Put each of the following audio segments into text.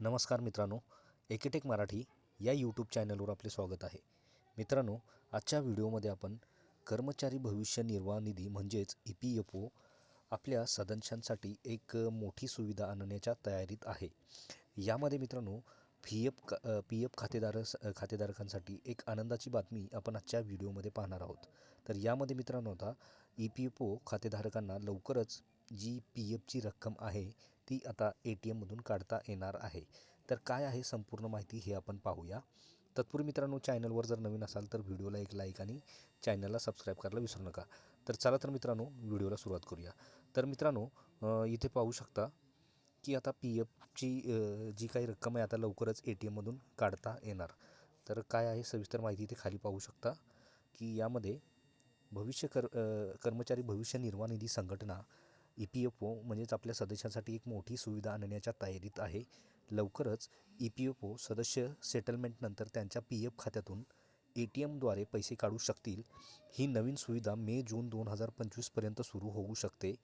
नमस्कार मित्रांनो एकेटेक मराठी या यूट्यूब चॅनलवर आपले स्वागत आहे. मित्रांनो आजच्या व्हिडिओमध्ये आपण कर्मचारी भविष्य निर्वाह निधी म्हणजेच ई पी एफ ओ आपल्या सदस्यांसाठी एक मोठी सुविधा आणण्याच्या तयारीत आहे. यामध्ये मित्रांनो पी एफ का पी एफ खातेदार खातेधारकांसाठी एक आनंदाची बातमी आपण आजच्या व्हिडिओमध्ये पाहणार आहोत. तर यामध्ये मित्रांनो आता ई पी एफ ओ खातेधारकांना लवकरच जी पी एफची रक्कम आहे ती आता ए टी एममधून काढता येणार आहे. तर काय आहे संपूर्ण माहिती हे आपण पाहूया. तत्पूर्वी मित्रांनो चॅनलवर जर नवीन असाल तर व्हिडिओला एक लाईक आणि चॅनलला सबस्क्राईब करायला विसरू नका. तर चला तर मित्रांनो व्हिडिओला सुरुवात करूया. तर मित्रांनो इथे पाहू शकता की आता पी एफची जी काही रक्कम आहे आता लवकरच ए टी एममधून काढता येणार. तर काय आहे सविस्तर माहिती इथे खाली पाहू शकता की यामध्ये भविष्य कर कर्मचारी भविष्य निर्वाह निधी संघटना ई पी एफ ओ म्हणजेच आपल्या सदस्यांसाठी एक मोठी सुविधा आणण्याच्या तयारीत आहे. लवकरच ई पी एफ ओ सदस्य सेटलमेंटनंतर त्यांच्या पी एफ खात्यातून ए टी एमद्वारे पैसे काढू शकतील. ही नवीन सुविधा मे जून दोन हजार पंचवीसपर्यंत सुरू होऊ शकते.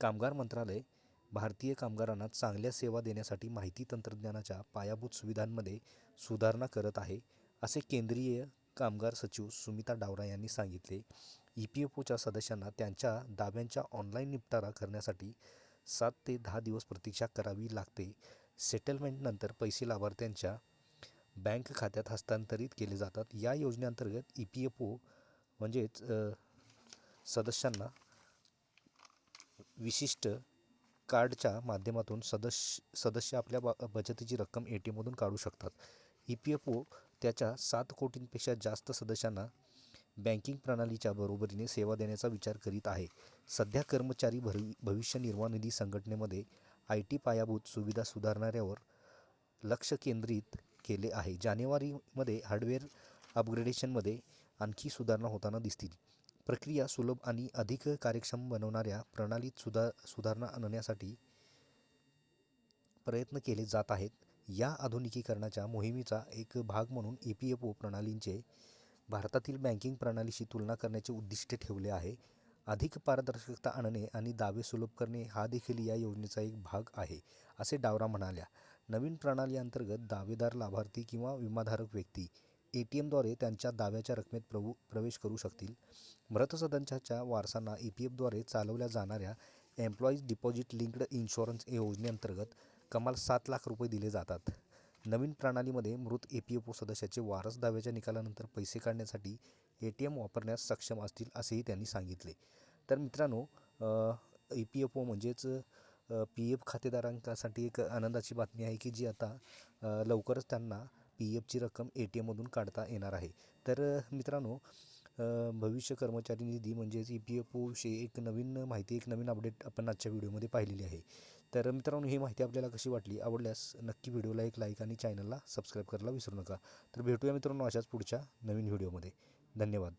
कामगार मंत्रालय भारतीय कामगारांना चांगल्या सेवा देण्यासाठी माहिती तंत्रज्ञानाच्या पायाभूत सुविधांमध्ये सुधारणा करत आहे असे केंद्रीय कामगार सचिव सुमिता डावरा यांनी सांगितले. ई पी एफ ओच्या सदस्यांना त्यांच्या दाव्यांच्या ऑनलाईन निपटारा करण्यासाठी सात ते दहा दिवस प्रतीक्षा करावी लागते. सेटलमेंटनंतर पैसे लाभार्थ्यांच्या बँक खात्यात हस्तांतरित केले जातात. या योजनेअंतर्गत ई पी एफ ओ म्हणजेच सदस्यांना विशिष्ट कार्डच्या माध्यमातून सदस्य सदस्य आपल्या ब बचतीची रक्कम ए टी एममधून काढू शकतात. ई पी एफ ओ त्याच्या सात कोटींपेक्षा जास्त सदस्यांना बँकिंग प्रणालीच्या बरोबरीने सेवा देण्याचा विचार करीत आहे. सध्या कर्मचारी भवि भविष्य निर्वाह निधी संघटनेमध्ये आय टी पायाभूत सुविधा सुधारणाऱ्यावर लक्ष केंद्रित केले आहे. जानेवारीमध्ये हार्डवेअर अपग्रेडेशनमध्ये आणखी सुधारणा होताना दिसतील. प्रक्रिया सुलभ आणि अधिक कार्यक्षम बनवणाऱ्या प्रणालीत सुधा सुधारणा आणण्यासाठी प्रयत्न केले जात आहेत. या आधुनिकीकरणाच्या मोहिमेचा एक भाग म्हणून ई पी एफ ओ प्रणालींचे भारतातील बँकिंग प्रणालीशी तुलना करण्याचे उद्दिष्ट ठेवले आहे. अधिक पारदर्शकता आणणे आणि दावे सुलभ करणे हा देखील या योजनेचा एक भाग आहे असे डावरा म्हणाल्या. नवीन प्रणाली अंतर्गत दावेदार लाभार्थी किंवा विमाधारक व्यक्ती ए टी एमद्वारे त्यांच्या दाव्याच्या रकमेत प्रभू प्रवेश करू शकतील. मृत सदस्याच्या वारसांना ई पी एफद्वारे चालवल्या जाणाऱ्या एम्प्लॉईज डिपॉझिट लिंक्ड इन्शुरन्स योजनेअंतर्गत कमाल सात लाख रुपये दिले जातात. नवीन प्रणालीमध्ये मृत ए पी एफ ओ सदस्याचे वारस दाव्याच्या निकालानंतर पैसे काढण्यासाठी ए टी एम वापरण्यास सक्षम असतील असेही त्यांनी सांगितले. तर मित्रांनो ई पी एफ ओ म्हणजेच पी एफ खातेदारांसाठी एक आनंदाची बातमी आहे की जी आता लवकरच त्यांना पी एफची रक्कम ए टी एममधून काढता येणार आहे. तर मित्रांनो भविष्य कर्मचारी निधी म्हणजेच ई पी एफ ओविषयी एक नवीन माहिती एक नवीन अपडेट आपण आजच्या व्हिडिओमध्ये पाहिलेली आहे. तर मित्रांनो ही माहिती आपल्याला कशी वाटली आवडल्यास नक्की व्हिडिओला एक लाईक आणि चॅनलला सबस्क्राईब करायला विसरू नका. तर भेटूया मित्रांनो अशाच पुढच्या नवीन व्हिडिओमध्ये धन्यवाद.